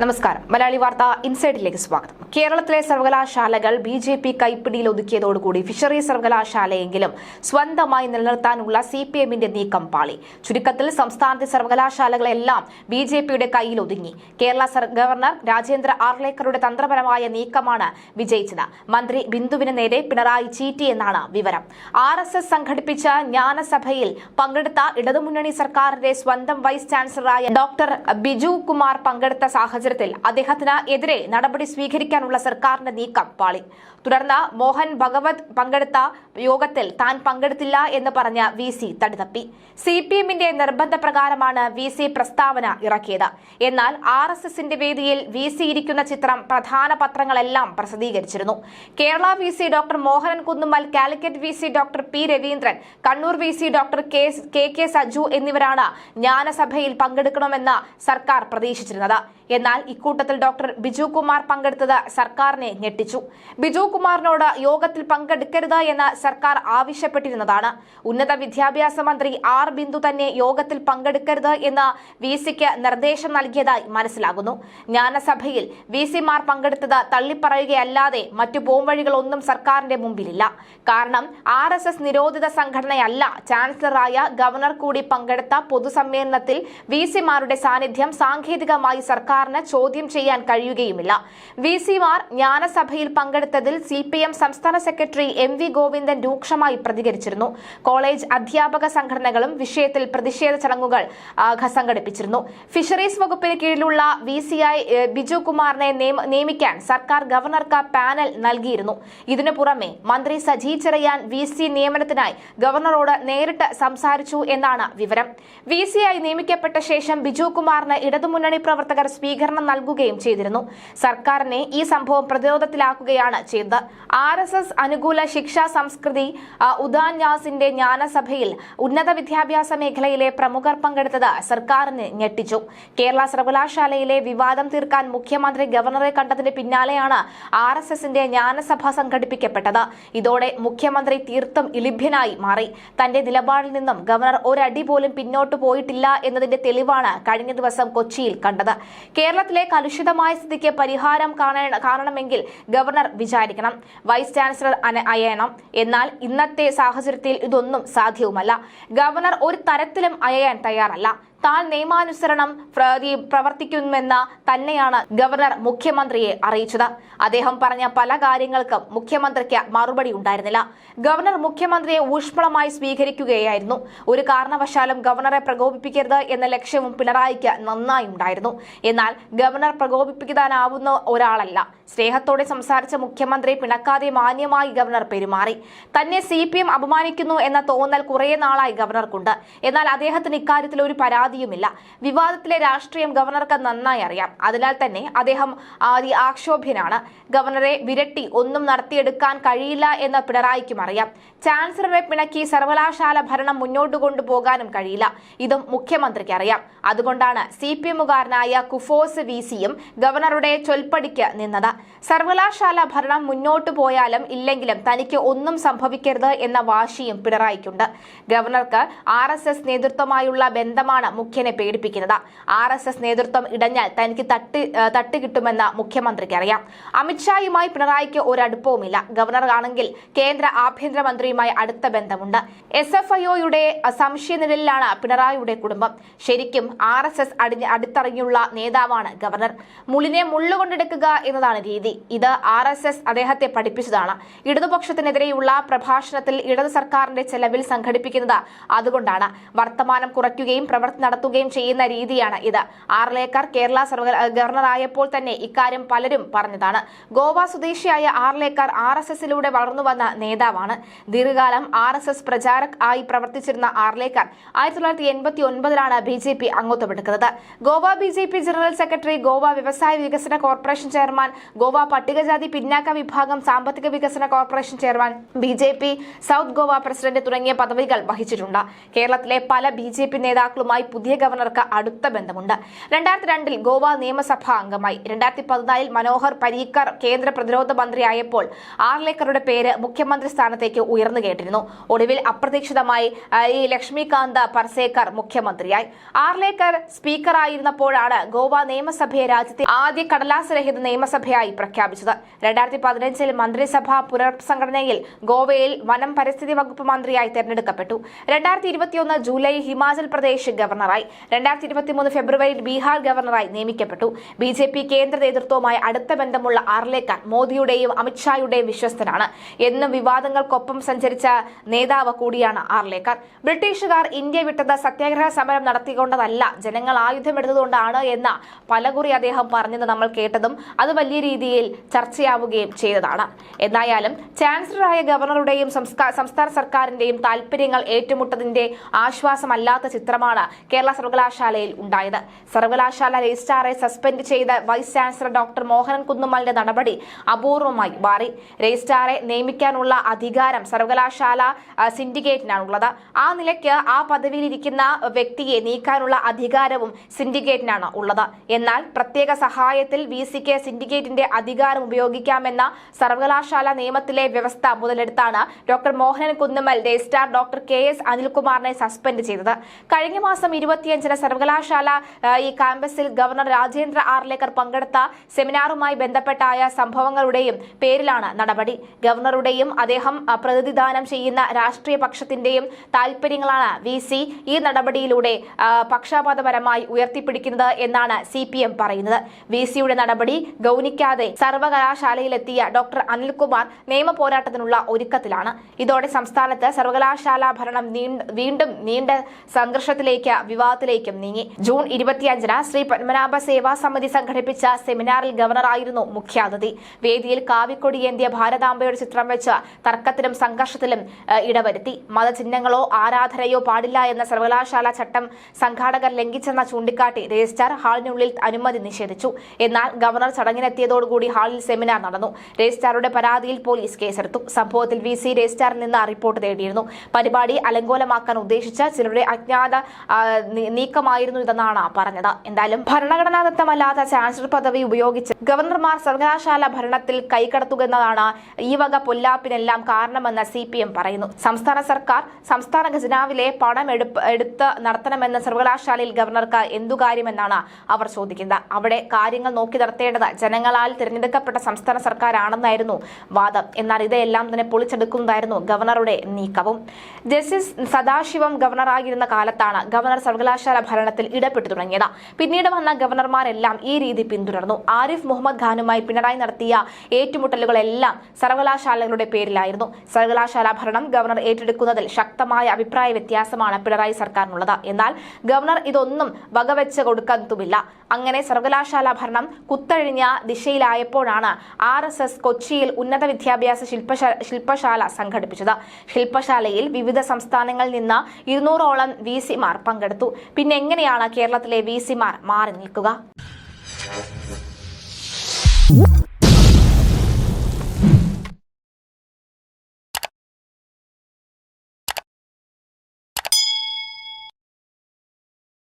നമസ്കാരം. മലയാളി വാർത്ത ഇൻസൈഡിലേക്ക് സ്വാഗതം. കേരളത്തിലെ സർവകലാശാലകൾ ബി ജെ പി കൈപ്പിടിയിൽ ഒതുക്കിയതോടുകൂടി ഫിഷറി സർവകലാശാലയെങ്കിലും സ്വന്തമായി നിലനിർത്താനുള്ള സി പി എമ്മിന്റെ നീക്കം പാളി. ചുരുക്കത്തിൽ സംസ്ഥാനത്തെ സർവകലാശാലകളെല്ലാം ബി ജെ പിയുടെ കയ്യിൽ ഒതുങ്ങി. കേരള ഗവർണർ രാജേന്ദ്ര ആർലേക്കറുടെ തന്ത്രപരമായ നീക്കമാണ് വിജയിച്ചത്. മന്ത്രി ബിന്ദുവിന് നേരെ പിണറായി ചീറ്റി എന്നാണ് വിവരം. ആർ എസ് എസ് സംഘടിപ്പിച്ച ജ്ഞാനസഭയിൽ പങ്കെടുത്ത ഇടതുമുന്നണി സർക്കാരിന്റെ സ്വന്തം വൈസ് ചാൻസലറായ ഡോക്ടർ ബിജു കുമാർ പങ്കെടുത്ത സാഹചര്യത്തിൽ അദ്ദേഹത്തിന് എതിരെ നടപടി സ്വീകരിക്കാനുള്ള സർക്കാരിന്റെ നീക്കം പാളി. തുടർന്ന് മോഹൻ ഭഗവത് പങ്കെടുത്ത യോഗത്തിൽ താൻ പങ്കെടുത്തില്ല എന്ന് പറഞ്ഞ വി സി തടിതപ്പി. സി പി എമ്മിന്റെ നിർബന്ധപ്രകാരമാണ് വി സി പ്രസ്താവന ഇറക്കിയത്. എന്നാൽ ആർ എസ് എസിന്റെ വേദിയിൽ വി സി ഇരിക്കുന്ന ചിത്രം പ്രധാന പത്രങ്ങളെല്ലാം പ്രസിദ്ധീകരിച്ചിരുന്നു. Kerala V C doctor Mohanan Kunnummal Calicut V C doctor P Raveendran Kannur V C doctor K K Saju എന്നിവരാണ് ജ്ഞാനസഭയിൽ പങ്കെടുക്കണമെന്ന് സർക്കാർ പ്രതീക്ഷിച്ചിരുന്നത്. എന്നാൽ ഇക്കൂട്ടത്തിൽ ഡോക്ടർ ബിജു കുമാർ പങ്കെടുത്തത് സർക്കാരിനെ ഞെട്ടിച്ചു. ബിജു കുമാറിനോട് യോഗത്തിൽ പങ്കെടുക്കരുത് എന്ന് സർക്കാർ ആവശ്യപ്പെട്ടിരുന്നതാണ്. ഉന്നത വിദ്യാഭ്യാസ മന്ത്രി ആർ ബിന്ദു തന്നെ യോഗത്തിൽ പങ്കെടുക്കരുത് എന്ന് വി സിക്ക് നിർദ്ദേശം നൽകിയതായി മനസ്സിലാകുന്നു. ജ്ഞാനസഭയിൽ വി സിമാർ പങ്കെടുത്തത് തള്ളിപ്പറയുകയല്ലാതെ മറ്റു പോംവഴികളൊന്നും സർക്കാരിന്റെ മുമ്പിലില്ല. കാരണം ആർ എസ് എസ് നിരോധിത സംഘടനയല്ല. ചാൻസലറായ ഗവർണർ കൂടി പങ്കെടുത്ത പൊതുസമ്മേളനത്തിൽ വി സിമാരുടെ സാന്നിധ്യം സാങ്കേതികമായി സർക്കാരിന് ചോദ്യം ചെയ്യാൻ കഴിയുകയുമില്ല. വി സിമാർ ജ്ഞാനസഭയിൽ പങ്കെടുത്തതിൽ സി പി എം സംസ്ഥാന സെക്രട്ടറി എം വി ഗോവിന്ദൻ രൂക്ഷമായി പ്രതികരിച്ചിരുന്നു. കോളേജ് അധ്യാപക സംഘടനകളും വിഷയത്തിൽ പ്രതിഷേധ ചടങ്ങുകൾ സംഘടിപ്പിച്ചിരുന്നു ഫിഷറീസ് വകുപ്പിന് കീഴിലുള്ള വി സി ഐ ബിജു കുമാറിനെ നിയമ- നിയമിക്കാൻ സർക്കാർ ഗവർണർക്ക് പാനൽ നൽകിയിരുന്നു. ഇതിനു പുറമെ മന്ത്രി സജി ചെറിയാൻ വി സി നിയമനത്തിനായി ഗവർണറോട് നേരിട്ട് സംസാരിച്ചു എന്നാണ് വിവരം. വി സി ആയി നിയമിക്കപ്പെട്ട ശേഷം ബിജു കുമാറിന് ഇടതുമുന്നണി പ്രവർത്തകർ സ്വീകരണം നൽകുകയും ചെയ്തിരുന്നു. സർക്കാരിനെ ഈ സംഭവം പ്രതിരോധത്തിലാക്കുകയാണ് ചെയ്തത്. ആർ എസ് എസ് അനുകൂല ശിക്ഷാ സംസ്കൃതി ഉദാൻ ന്യാസിന്റെ ജ്ഞാനസഭയിൽ ഉന്നത വിദ്യാഭ്യാസ മേഖലയിലെ പ്രമുഖർ പങ്കെടുത്തത് സർക്കാരിന് ഞെട്ടിച്ചു. കേരള സർവകലാശാലയിലെ വിവാദം തീർക്കാൻ മുഖ്യമന്ത്രി ഗവർണറെ കണ്ടതിന് പിന്നാലെയാണ് ആർ എസ് എസിന്റെ ജ്ഞാനസഭ സംഘടിപ്പിക്കപ്പെട്ടത്. ഇതോടെ മുഖ്യമന്ത്രി തീർത്തും ഇലിഭ്യനായി മാറി. തന്റെ നിലപാടിൽ നിന്നും ഗവർണർ ഒരടി പോലും പിന്നോട്ട് പോയിട്ടില്ല എന്നതിന്റെ തെളിവാണ് കഴിഞ്ഞ ദിവസം കൊച്ചിയിൽ കണ്ടത്. കേരളത്തിലെ കലുഷിതമായ സ്ഥിതിക്ക് പരിഹാരം കാണ- കാണണമെങ്കിൽ ഗവർണർ വിചാരിക്കണം. വൈസ് ചാൻസലർ അയയണം. എന്നാൽ ഇന്നത്തെ സാഹചര്യത്തിൽ ഇതൊന്നും സാധ്യവുമല്ല. ഗവർണർ ഒരു തരത്തിലും അയയാൻ തയ്യാറല്ല. താൻ നിയമാനുസരണം പ്രവർത്തിക്കുമെന്ന തന്നെയാണ് ഗവർണർ മുഖ്യമന്ത്രിയെ അറിയിച്ചത്. അദ്ദേഹം പറഞ്ഞ പല കാര്യങ്ങൾക്കും മുഖ്യമന്ത്രിക്ക് മറുപടി ഉണ്ടായിരുന്നില്ല. ഗവർണർ മുഖ്യമന്ത്രിയെ ഊഷ്മളമായി സ്വീകരിക്കുകയായിരുന്നു. ഒരു കാരണവശാലും ഗവർണറെ പ്രകോപിപ്പിക്കരുത് എന്ന ലക്ഷ്യവും പിണറായിക്ക് നന്നായി ഉണ്ടായിരുന്നു. എന്നാൽ ഗവർണർ പ്രകോപിപ്പിക്കാനാവുന്ന ഒരാളല്ല. സ്നേഹത്തോടെ സംസാരിച്ച മുഖ്യമന്ത്രി പിണക്കാതെ മാന്യമായി ഗവർണർ പെരുമാറി. തന്നെ സി പി എം അപമാനിക്കുന്നു എന്ന തോന്നൽ കുറേ നാളായി ഗവർണർക്കുണ്ട്. എന്നാൽ അദ്ദേഹത്തിന് ഇക്കാര്യത്തിൽ ഒരു പരാതിയുമില്ല. വിവാദത്തിലെ രാഷ്ട്രീയം ഗവർണർക്ക് നന്നായി അറിയാം. അതിനാൽ തന്നെ അദ്ദേഹം ആദ്യ ആക്ഷോഭ്യനാണ്. ഗവർണറെ വിരട്ടി ഒന്നും നടത്തിയെടുക്കാൻ കഴിയില്ല എന്ന് പിണറായിക്കും അറിയാം. ചാൻസലറെ പിണക്കി സർവകലാശാല ഭരണം മുന്നോട്ട് കൊണ്ടുപോകാനും കഴിയില്ല. ഇതും മുഖ്യമന്ത്രിക്ക് അറിയാം. അതുകൊണ്ടാണ് സി പി എമ്മുകാരനായ കുഫോസ് വി സിയും ഗവർണറുടെ ചൊൽപ്പടിക്ക് നിന്നത്. സർവകലാശാല ഭരണം മുന്നോട്ട് പോയാലും ഇല്ലെങ്കിലും തനിക്ക് ഒന്നും സംഭവിക്കരുത് എന്ന വാശിയും പിണറായിക്കുണ്ട്. ഗവർണർക്ക് ആർ എസ് എസ് നേതൃത്വമായുള്ള ബന്ധമാണ് മുഖ്യനെ പേടിപ്പിക്കുന്നത്. ആർ എസ് എസ് നേതൃത്വം ഇടഞ്ഞാൽ തനിക്ക് തട്ട് തട്ടുകിട്ടുമെന്ന് തട്ട് കിട്ടുമെന്ന് മുഖ്യമന്ത്രിക്ക് അറിയാം. അമിത്ഷായുമായി പിണറായിക്ക് ഒരടുപ്പവുമില്ല. ഗവർണർ ആണെങ്കിൽ കേന്ദ്ര ആഭ്യന്തരമന്ത്രിയുമായി അടുത്ത ബന്ധമുണ്ട്. എസ് എഫ് ഐഒയുടെ സംശയനിഴലിലാണ് പിണറായിയുടെ കുടുംബം. ശരിക്കും ആർ എസ് എസ് അടുത്തറിഞ്ഞുള്ള നേതാവാണ് ഗവർണർ. മുള്ളിനെ മുള്ളുകൊണ്ടെടുക്കുക എന്നതാണ് രീതി. ഇത് ആർ എസ് എസ് അദ്ദേഹത്തെ പഠിപ്പിച്ചതാണ്. ഇടതുപക്ഷത്തിനെതിരെയുള്ള പ്രഭാഷണത്തിൽ ഇടത് സർക്കാരിന്റെ ചെലവിൽ സംഘടിപ്പിക്കുന്നത് അതുകൊണ്ടാണ്. വർത്തമാനം കുറയ്ക്കുകയും പ്രവൃത്തി നടത്തുകയും ചെയ്യുന്ന രീതിയാണ് ഇത്. ആർലേക്കർ കേരള ഗവർണറായപ്പോൾ തന്നെ ഇക്കാര്യം പലരും പറഞ്ഞതാണ്. ഗോവ സ്വദേശിയായ ആർലേക്കർ ആർ എസ് എസിലൂടെ വളർന്നുവന്ന നേതാവാണ്. ദീർഘകാലം ആർ എസ് എസ് പ്രചാരക് ആയി പ്രവർത്തിച്ചിരുന്ന ആർലേക്കർ ആയിരത്തി തൊള്ളായിരത്തി എൺപത്തി ഒൻപതിലാണ് B J P അംഗത്വമെടുക്കുന്നത്. Goa B J P general secretary Goa വ്യവസായ വികസന കോർപ്പറേഷൻ ചെയർമാൻ ഗോവ പട്ടികജാതി പിന്നാക്ക വിഭാഗം സാമ്പത്തിക വികസന corporation chairman B J P south Goa president തുടങ്ങിയ പദവികൾ വഹിച്ചിട്ടുണ്ട്. കേരളത്തിലെ പല ബി ജെ പി നേതാക്കളുമായി പുതിയ ഗവർണർക്ക് അടുത്ത ബന്ധമുണ്ട്. രണ്ടായിരത്തി രണ്ടിൽ ഗോവ നിയമസഭാ അംഗമായി. രണ്ടായിരത്തി പതിനാലിൽ മനോഹർ പരീക്കർ കേന്ദ്ര പ്രതിരോധ മന്ത്രിയായപ്പോൾ ആർലേക്കറുടെ പേര് മുഖ്യമന്ത്രി സ്ഥാനത്തേക്ക് ഉയർന്നു കേട്ടിരുന്നു. ഒടുവിൽ അപ്രതീക്ഷിതമായി ഈ ലക്ഷ്മികാന്ത് പർസേക്കർ മുഖ്യമന്ത്രിയായി. ആർലേക്കർ സ്പീക്കറായിരുന്നപ്പോഴാണ് ഗോവ നിയമസഭയെ രാജ്യത്തെ ആദ്യ കടലാസ് രഹിത നിയമസഭയായി പ്രഖ്യാപിച്ചത്. രണ്ടായിരത്തി പതിനഞ്ചിൽ മന്ത്രിസഭാ പുനർസംഘടനയിൽ ഗോവയിൽ വനം പരിസ്ഥിതി വകുപ്പ് മന്ത്രിയായി തെരഞ്ഞെടുക്കപ്പെട്ടു. രണ്ടായിരത്തി ഇരുപത്തിയൊന്ന് ജൂലൈ ഹിമാചൽ പ്രദേശ് ഗവർണറായി. രണ്ടായിരത്തി ഇരുപത്തിമൂന്ന് ഫെബ്രുവരിയിൽ ബീഹാർ ഗവർണറായി നിയമിക്കപ്പെട്ടു. ബി ജെ പി കേന്ദ്ര നേതൃത്വവുമായി അടുത്ത ബന്ധമുള്ള ആർലേക്കർ മോദിയുടെയും അമിത്ഷായുടെയും വിശ്വസ്തനാണ്. എന്നും വിവാദങ്ങൾക്കൊപ്പം സഞ്ചരിച്ച നേതാവ് കൂടിയാണ് ആർലേക്കർ ബ്രിട്ടീഷുകാർ ഇന്ത്യ വിട്ടത് സത്യാഗ്രഹ സമരം നടത്തിക്കൊണ്ടതല്ല. ജനങ്ങൾ ആയുധമെടുത്തതുകൊണ്ടാണ് എന്ന പലകുറി അദ്ദേഹം പറഞ്ഞത് നമ്മൾ കേട്ടതും അത് വലിയ രീതിയിൽ ചർച്ചയാവുകയും ചെയ്തതാണ്. എന്തായാലും ചാൻസലറായ ഗവർണറുടെയും സംസ്ഥാന സർക്കാരിന്റെയും താൽപര്യങ്ങൾ ഏറ്റുമുട്ടതിന്റെ ആശ്വാസമല്ലാത്ത ചിത്രമാണ് കേരള സർവകലാശാലയിൽ ഉണ്ടായത്. സർവകലാശാല രജിസ്ട്രാറെ സസ്പെൻഡ് ചെയ്ത വൈസ് ചാൻസലർ ഡോക്ടർ മോഹനൻ കുന്നുമലിന്റെ നടപടി അപൂർവമായി മാറി. രജിസ്ട്രാറെ നിയമിക്കാനുള്ള അധികാരം സർവകലാശാല സിൻഡിക്കേറ്റിനാണുള്ളത്. ആ നിലയ്ക്ക് ആ പദവിയിലിരിക്കുന്ന വ്യക്തിയെ നീക്കാനുള്ള അധികാരവും സിൻഡിക്കേറ്റിനാണ് ഉള്ളത്. എന്നാൽ പ്രത്യേക സഹായത്തിൽ വി സിക്ക് സിൻഡിക്കേറ്റിന്റെ അധികാരം ഉപയോഗിക്കാമെന്ന സർവകലാശാല നിയമത്തിലെ വ്യവസ്ഥ മുതലെടുത്താണ് doctor Mohanan Kunnummal registrar doctor K S അനിൽകുമാറിനെ suspend ചെയ്തത്. കഴിഞ്ഞ മാസം ഇരുപത്തിയഞ്ചിന് സർവകലാശാല ഈ ക്യാമ്പസിൽ ഗവർണർ രാജേന്ദ്ര ആർലേക്കർ പങ്കെടുത്ത സെമിനാറുമായി ബന്ധപ്പെട്ടായ സംഭവങ്ങളുടെയും പേരിലാണ് നടപടി. ഗവർണറുടെയും അദ്ദേഹം പ്രതിനിധാനം ചെയ്യുന്ന രാഷ്ട്രീയ പക്ഷത്തിന്റെയും താൽപര്യങ്ങളാണ് വി സി ഈ നടപടിയിലൂടെ പക്ഷപാതപരമായി ഉയർത്തിപ്പിടിക്കുന്നത് എന്നാണ് സി പി എം പറയുന്നത്. വി സിയുടെ നടപടി ഗൗനിക്കാതെ സർവകലാശാലയിലെത്തിയ ഡോക്ടർ അനിൽകുമാർ നിയമ പോരാട്ടത്തിനുള്ള ഒരുക്കത്തിലാണ്. ഇതോടെ സംസ്ഥാനത്ത് സർവകലാശാല ഭരണം വീണ്ടും നീണ്ട സംഘർഷത്തിലേക്ക് വിവാദത്തിലേക്കും നീങ്ങി. ജൂൺ ഇരുപത്തിയഞ്ചിന് ശ്രീ പത്മനാഭ സേവാ സമിതി സംഘടിപ്പിച്ച സെമിനാറിൽ ഗവർണറായിരുന്നു മുഖ്യാതിഥി. വേദിയിൽ കാവിക്കൊടി ഏന്തിയ ഭാരതാംബയുടെ ചിത്രം വെച്ച് തർക്കത്തിലും സംഘർഷത്തിലും ഇടവരുത്തി. മതചിഹ്നങ്ങളോ ആരാധനയോ പാടില്ല എന്ന സർവകലാശാല ചട്ടം സംഘാടകർ ലംഘിച്ചെന്ന ചൂണ്ടിക്കാട്ടി രജിസ്ട്രാർ ഹാളിനുള്ളിൽ അനുമതി നിഷേധിച്ചു. എന്നാൽ ഗവർണർ ചടങ്ങിനെത്തിയതോടുകൂടി ഹാളിൽ സെമിനാർ നടന്നു. രജിസ്ട്രാറുടെ പരാതിയിൽ പോലീസ് കേസെടുത്തു. സംഭവത്തിൽ വി സി രജിസ്ട്രാറിൽ നിന്ന് റിപ്പോർട്ട് തേടിയിരുന്നു. പരിപാടി അലങ്കോലമാക്കാൻ ഉദ്ദേശിച്ച ചിലരുടെ അജ്ഞാത നീക്കമായിരുന്നു ഇതെന്നാണ് പറഞ്ഞത്. എന്തായാലും ഭരണഘടനാദത്തമല്ലാത്ത ചാൻസലർ പദവി ഉപയോഗിച്ച് ഗവർണർമാർ സർവകലാശാല ഭരണത്തിൽ കൈകടത്തുകയെന്നതാണ് ഈ വക പൊല്ലാപ്പിനെല്ലാം കാരണമെന്ന് സി പി എം പറയുന്നു. സംസ്ഥാന സർക്കാർ സംസ്ഥാന ഖജനാവിലെ പണം എടുത്ത് നടത്തണമെന്ന് സർവകലാശാലയിൽ ഗവർണർക്ക് എന്തു കാര്യമെന്നാണ് അവർ ചോദിക്കുന്നത്. അവിടെ കാര്യങ്ങൾ നോക്കി നടത്തേണ്ടത് ജനങ്ങളാൽ തിരഞ്ഞെടുക്കപ്പെട്ട സംസ്ഥാന സർക്കാരാണെന്നായിരുന്നു വാദം. എന്നാൽ ഇതെല്ലാം തന്നെ പൊളിച്ചെടുക്കുന്നതായിരുന്നു ഗവർണറുടെ നീക്കവും. ജസ്റ്റിസ് സദാശിവം ഗവർണറായിരുന്ന കാലത്താണ് ഗവർണർ സർവകലാശാല ഭരണത്തിൽ ഇടപെട്ടു തുടങ്ങിയത്. പിന്നീട് വന്ന ഗവർണർമാരെല്ലാം ഈ രീതി പിന്തുടർന്നു. ആരിഫ് മുഹമ്മദ് ഖാനുമായി പിണറായി നടത്തിയ ഏറ്റുമുട്ടലുകളെല്ലാം സർവകലാശാലകളുടെ പേരിലായിരുന്നു. സർവകലാശാല ഭരണം ഗവർണർ ഏറ്റെടുക്കുന്നതിൽ ശക്തമായ അഭിപ്രായ വ്യത്യാസമാണ് പിണറായി സർക്കാരിനുള്ളത്. എന്നാൽ ഗവർണർ ഇതൊന്നും വകവെച്ച് കൊടുക്കത്തുമില്ല. അങ്ങനെ സർവകലാശാല ഭരണം കുത്തഴിഞ്ഞ ദിശയിലായപ്പോഴാണ് ആർ എസ് എസ് കൊച്ചിയിൽ ഉന്നത വിദ്യാഭ്യാസ ശില്പശാല ശില്പശാല സംഘടിപ്പിച്ചത്. ശില്പശാലയിൽ വിവിധ സംസ്ഥാനങ്ങളിൽ നിന്ന് ഇരുന്നൂറോളം വി സിമാർ പങ്കെടുത്തു. പിന്നെ എങ്ങനെയാണ് കേരളത്തിലെ വി സിമാർ മാറി നിൽക്കുക?